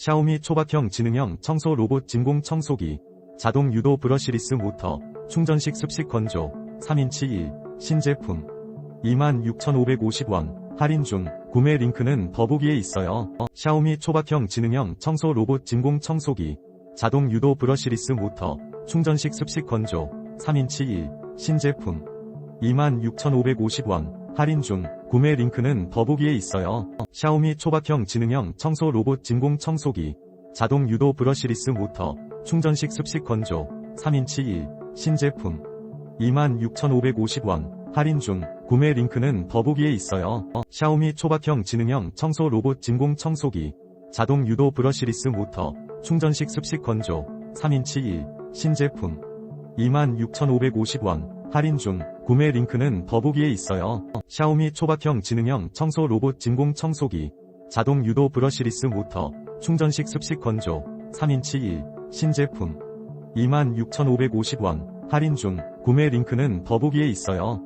샤오미 초박형 지능형 청소 로봇 진공 청소기, 자동 유도 브러시리스 모터, 충전식 습식 건조, 3인치 1, 신제품. 26,550원, 할인 중, 구매 링크는 더보기에 있어요. 샤오미 초박형 지능형 청소 로봇 진공 청소기, 자동 유도 브러시리스 모터, 충전식 습식 건조, 3인치 1, 신제품. 26,550원, 할인 중, 구매 링크는 더보기에 있어요. 샤오미 초박형 지능형 청소 로봇 진공 청소기, 자동 유도 브러시리스 모터, 충전식 습식 건조, 3인치 1, 신제품. 26,550원, 할인 중, 구매 링크는 더보기에 있어요. 샤오미 초박형 지능형 청소 로봇 진공 청소기, 자동 유도 브러시리스 모터, 충전식 습식 건조, 3인치 1, 신제품. 26,550원, 할인 중, 구매 링크는 더보기에 있어요. 샤오미 초박형 지능형 청소 로봇 진공 청소기, 자동 유도 브러시리스 모터, 충전식 습식 건조, 3인치 1, 신제품. 26,550원, 할인 중, 구매 링크는 더보기에 있어요.